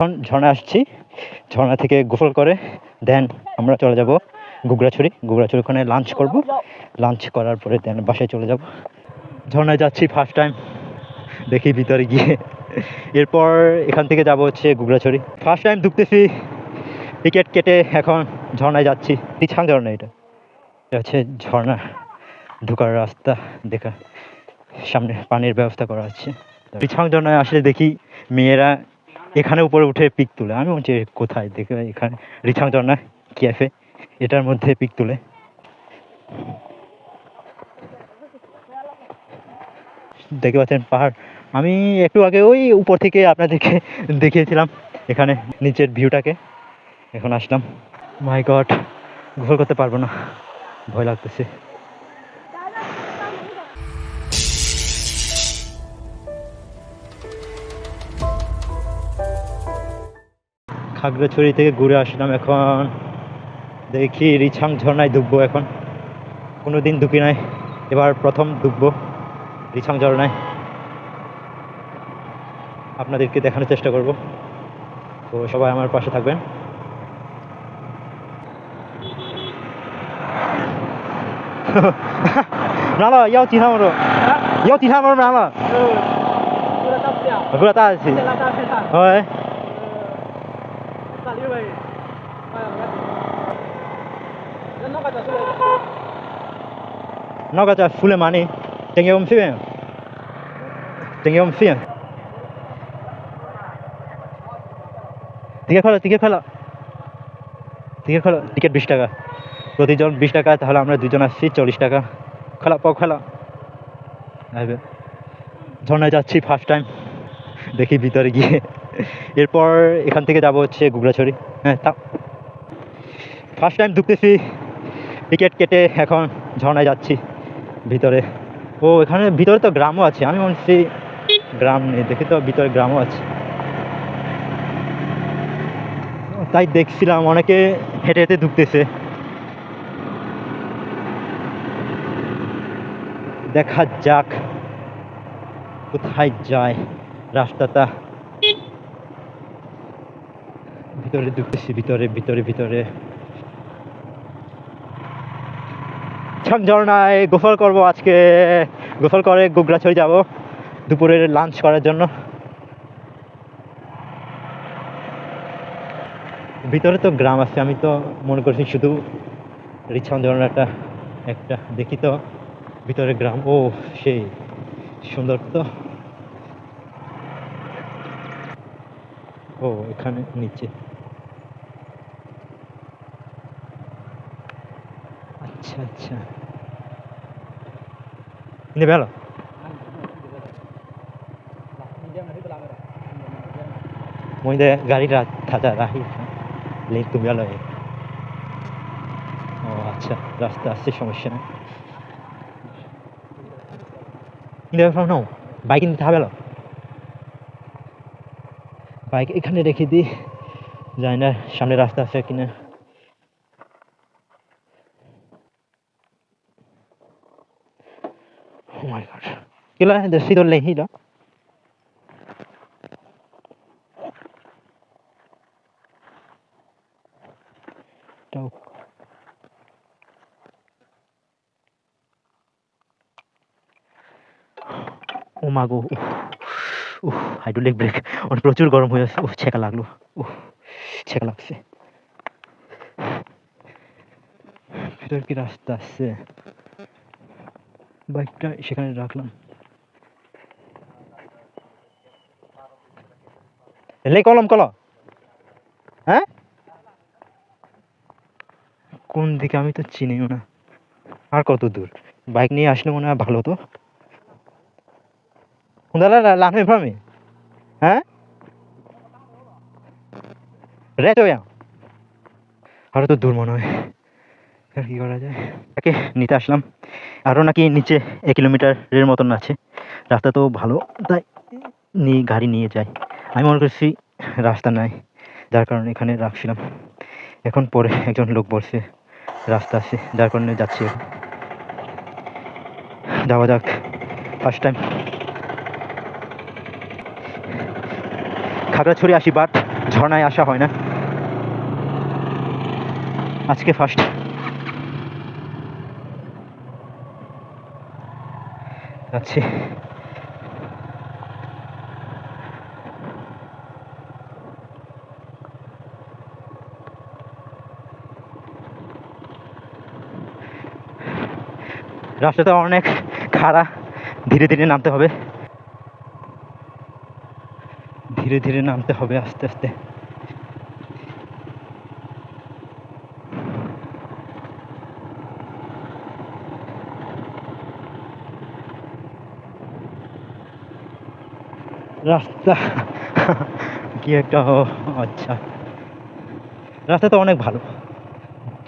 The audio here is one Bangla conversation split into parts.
এখন ঝর্ণা আসছি। ঝর্ণা থেকে গোসল করে দেন আমরা চলে যাব গুগড়াছড়ি গুগড়াছড়ি ওখানে লাঞ্চ করব। লাঞ্চ করার পরে দেন বাসায় চলে যাব। ঝর্ণায় যাচ্ছি ফার্স্ট টাইম দেখি ভিতরে গিয়ে। এরপর এখান থেকে যাব হচ্ছে গুগড়াছড়ি ফার্স্ট টাইম ঢুকতেছি। টিকিট কেটে এখন ঝর্ণায় যাচ্ছি। পিছাং ঝর্ণা এটা? এটা হচ্ছে ঝর্ণা। ঢোকার রাস্তা। দেখা। সামনে পানির ব্যবস্থা করা আছে। পিছাং ঝর্ণায় আসলে দেখি মেয়েরা এখানে উপরে উঠে পিক তুলে। আমি বলছি কোথায়? দেখে এখানে রিছাং ঝর্ণা ক্যাফে। এটার মধ্যে পিক তুলে। দেখতে পাচ্ছেন পাহাড়। আমি একটু আগে ওই উপর থেকে আপনাদেরকে দেখিয়েছিলাম, এখানে নিচের ভিউটাকে। এখন আসলাম। মাই গড গোসল করতে পারব না। ভয় লাগতেছে। খাগড়াছড়ি থেকে ঘুরে আসলাম এখন। দেখি রিছাং ঝর্ণায় ডুববো এখন। কোনো দিন ডুবি নাই এবার প্রথম ডুববো রিছাং ঝর্ণায়। আপনাদেরকে দেখানোর চেষ্টা করব। তো সবাই আমার পাশে থাকবেন। নানা ইয়াও চিঠা ইয়াও চিঠা মারো নানা ঘুরা তা আছি হয়। কালি ভাই টিকিট ফেলো টিকিট ফেলো টিকিট বিশ টাকা। প্রতিজন বিশ টাকা তাহলে আমরা দুজন আসছি, চল্লিশ টাকা। খেলা পাও খেলা। ঝর্ণায় যাচ্ছি ফার্স্ট টাইম দেখি ভিতরে গিয়ে। এরপর এখান থেকে যাব হচ্ছে গুগড়াছড়ি হ্যাঁ তা ফার্স্ট টাইম ঢুকতেছি, টিকিট কেটে এখন ঝর্ণায় যাচ্ছি ভিতরে। ও, এখানে ভিতরে তো গ্রামও আছে, আমি মনে গ্রাম নেই, দেখি তো ভিতরে গ্রামও আছে। তাই দেখছিলাম, অনেকে হেঁটে হেঁটে ঢুকতেছে। দেখা যাক কোথায় যায় রাস্তাটা। ভিতরে ঢুকতেছি, ভিতরে ভিতরে ভিতরে। ঝর্ণায় গোসল করব আজকে। গোসল করে গোগরাছড়ি যাব দুপুরের লাঞ্চ করার জন্য। ভিতরে তো গ্রাম আছে, আমি তো মনে করছি শুধু রিছাং ঝর্ণাটা একটা, দেখি তো ভিতরে গ্রাম। ও, সেই, সুন্দর তো। ও, এখানে নিচে। আচ্ছা। থাকা রাখি তুমি ও আচ্ছা রাস্তা আসছে, সমস্যা নেই। নাও। বাইক নিতে হবে বাইক এখানে রেখে দিই জানি না, সামনে রাস্তা আছে কিনা। Oh my god. Kila de sido elegido. Đâu? ও মা গো উহ হাইড্রোলিক ব্রেক অনেক প্রচুর গরম হয়ে আছে উহ ছেঁকা লাগল উহ ছেঁকা লাগছে ভিতর কি রাস্তা আছে বাইকটা সেখানে রাখলাম। কলম কল হ্যাঁ? কোন দিকে আমি তো চিনিও না। আর কত দূর? বাইক নিয়ে আসলে মনে হয় ভালো হতো। কোনদালা লাফে ফার্মে হ্যাঁ? রে তো আরও তো দূর মনে হয়। কি করা যায়? তাকে নিতে আসলাম। আরও নাকি নিচে এক কিলোমিটারের মতন আছে। রাস্তা তো ভালো, তাই নিয়ে গাড়ি নিয়ে যাই। আমি মনে করছি রাস্তা নাই, যার কারণে এখানে রাখছিলাম। এখন পরে একজন লোক বলছে, রাস্তা আছে, যার কারণে যাচ্ছি। যাওয়া যাক ফার্স্ট টাইম খাগড়াছড়ি আসি বাট ঝর্ণায় আসা হয় না। আজকে ফার্স্ট যাচ্ছি রাস্তাটা অনেক খাড়া। ধীরে ধীরে নামতে হবে। ধীরে ধীরে নামতে হবে আস্তে আস্তে। রাস্তা। কি একটা আচ্ছা। রাস্তা তো অনেক ভালো।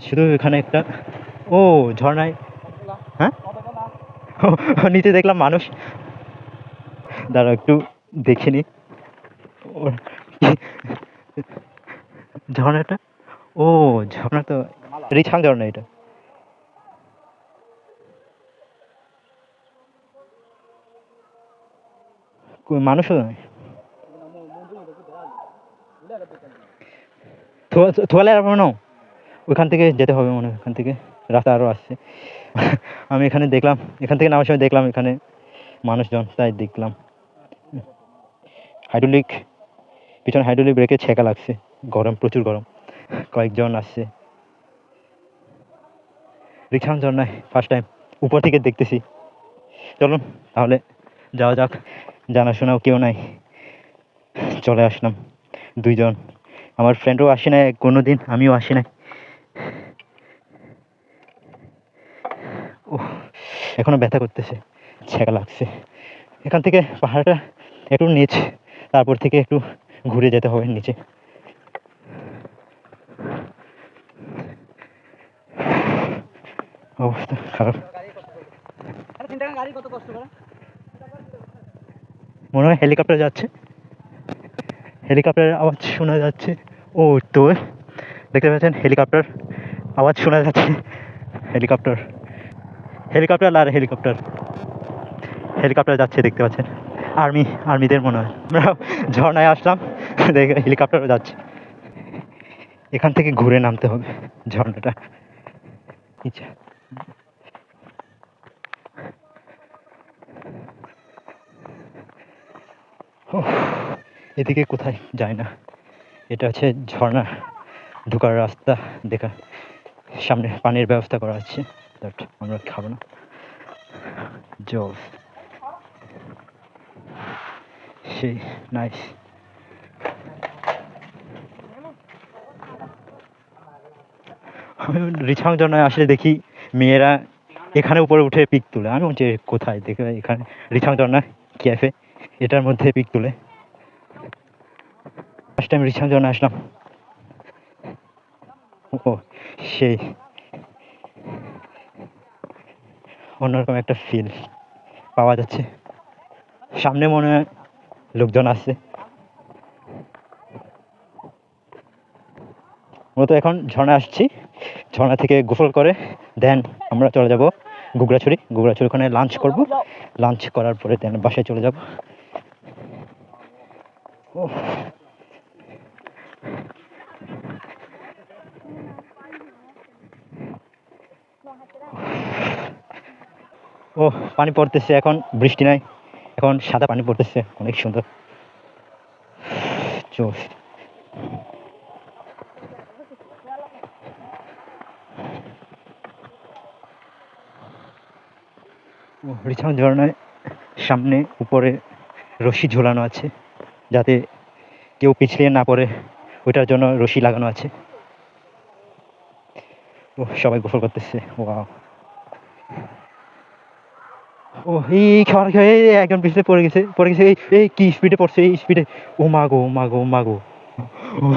শুধু এখানে একটা। ও, ঝর্ণায়। হ্যাঁ? নিচে দেখলাম মানুষ। দাঁড়া একটু দেখে নি। ঝর্ণাটা? ও, ঝর্ণা তো রিছাং ঝর্ণা এটা। কই মানুষও নয় থোয়ালে আর মনে ওইখান থেকে যেতে হবে মনে ওখান থেকে। রাস্তা আরও আসছে। আমি এখানে দেখলাম, এখান থেকে নামার সময় দেখলাম এখানে মানুষজন, তাই দেখলাম। হাইড্রোলিক, পিছনে হাইড্রোলিক ব্রেকে ছেঁকা লাগছে। গরম, প্রচুর গরম। কয়েকজন আসছে। রিক্সাম ঝর্ণায় ফার্স্ট টাইম উপর থেকে দেখতেছি। চলুন, তাহলে যাওয়া যাক। জানাশোনাও কেউ নাই। চলে আসলাম দুইজন। আমার ফ্রেন্ডও আসে না কোনো দিন আমিও আসি না ও এখনও ব্যথা করতেছে ছেঁকা লাগছে। এখান থেকে পাহাড়টা একটু নিচ, তারপর থেকে একটু ঘুরে যেতে হবে নিচে। অবস্থা খারাপ। গাড়ি কত কষ্ট করে? মনে হয় হেলিকপ্টার যাচ্ছে। হেলিকপ্টারের আওয়াজ শোনা যাচ্ছে। ও তো, দেখতে পাচ্ছেন হেলিকপ্টার, আওয়াজ শোনা যাচ্ছে। হেলিকপ্টার হেলিকপ্টার আর হেলিকপ্টার। হেলিকপ্টার যাচ্ছে দেখতে পাচ্ছেন। আর্মি, আর্মিদের মনে হয়। আমরা ঝর্ণায় আসলাম, দেখে, হেলিকপ্টারও যাচ্ছে। এখান থেকে ঘুরে নামতে হবে ঝর্ণাটা। নিচে। এদিকে কোথায় যায় না। এটা হচ্ছে ঝর্ণা। ঢোকার রাস্তা দেখা, সামনে পানির ব্যবস্থা করা আছে। বাট আমরা খাব না। জল। সেই, নাইস। রিছাং ঝর্ণায় আসলে দেখি মেয়েরা এখানে উপরে উঠে পিক তুলে। আমি বলছি কোথায়? দেখে এখানে রিছাং ঝর্ণা ক্যাফে? এটার মধ্যে পিক তুলে। ফার্স্ট টাইম রিছাং ঝর্ণা আসলাম, ও সেই অন্যরকম একটা ফিল পাওয়া যাচ্ছে। সামনে মনে হয় লোকজন আসছে। মূলত এখন ঝর্ণা আসছি। ঝর্ণা থেকে গোসল করে দেন আমরা চলে যাব গুগড়াছড়ি গুগড়াছড়ি ওখানে লাঞ্চ করব। লাঞ্চ করার পরে দেন বাসায় চলে যাব। ও পানি পড়তেছে, এখন বৃষ্টি নাই। এখন সাদা পানি পড়তেছে, অনেক সুন্দর। চোখ ও রিছাং ঝর্ণায় সামনে উপরে রশি ঝোলানো আছে। যাতে কেউ পিছলিয়ে না পড়ে, ওইটার জন্য রশি লাগানো আছে। ও সবাই গোসল করতেছে, ওয়াও। ও এই খাবার খেয়ে একজন পিছলে পড়ে গেছে পড়ে গেছে, এই এই কি স্পিডে পড়ছে, এই স্পিডে ও মা গো মা গো মা ও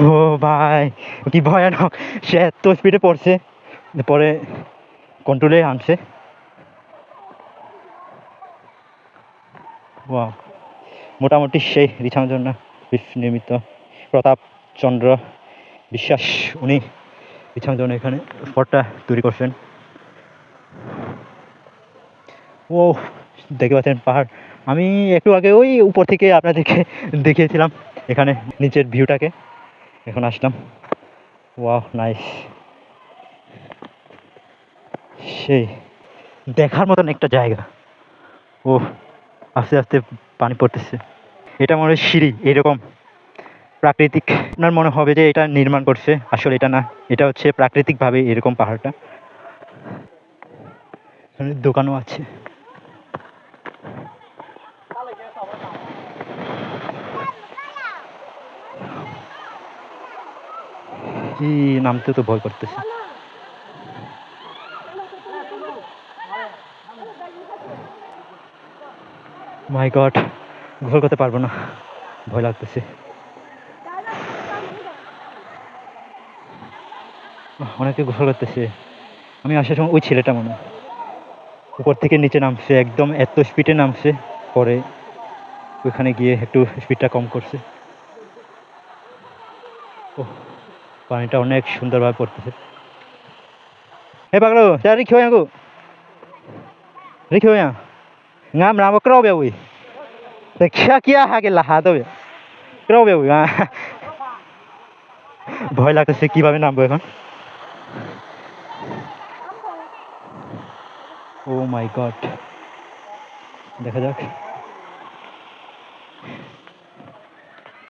ভাই, কি ভয়ানক, সে এত স্পিডে পড়ছে। পরে কন্ট্রোলে আনছে। ওয়াও। মোটামুটি সেই রিছাং জন্য নিমিত্ত প্রতাপ চন্দ্র বিশ্বাস, উনি রিছাং এখানে ফটটা তৈরি করছেন। ও, দেখতে পাচ্ছেন পাহাড়। আমি একটু আগে ওই উপর থেকে আপনাদেরকে দেখিয়েছিলাম, এখানে নিচের ভিউটাকে। এখন আসলাম। Wow, nice. সেই দেখার মতন একটা জায়গা। ও আস্তে আস্তে পানি পড়তেছে। এটা মনে হয় সিঁড়ি, এরকম প্রাকৃতিক। আপনার মনে হবে যে এটা নির্মাণ করছে, আসলে এটা না, এটা হচ্ছে প্রাকৃতিকভাবে এরকম পাহাড়টা। দোকানও আছে। নামতে তো ভয় করতেছে। মাই গড গোসল করতে পারব না। ভয় লাগতেছে। অনেকে গোসল করতেছে। আমি আসার সময় ওই ছেলেটা মনে উপর থেকে নিচে নামছে, একদম এত স্পিডে নামছে। পরে ওইখানে গিয়ে একটু স্পিডটা কম করছে। ও পানিটা অনেক সুন্দরভাবে পড়তেছে। হে পাগলো চা রিখো ইয়াগো রিখো ইয়া ngam na mo kraw be wi te kya kya ha ke laha to be kraw be wi ভয় লাগতেছে কিভাবে নামবো এখন ও মাই গড দেখা যাক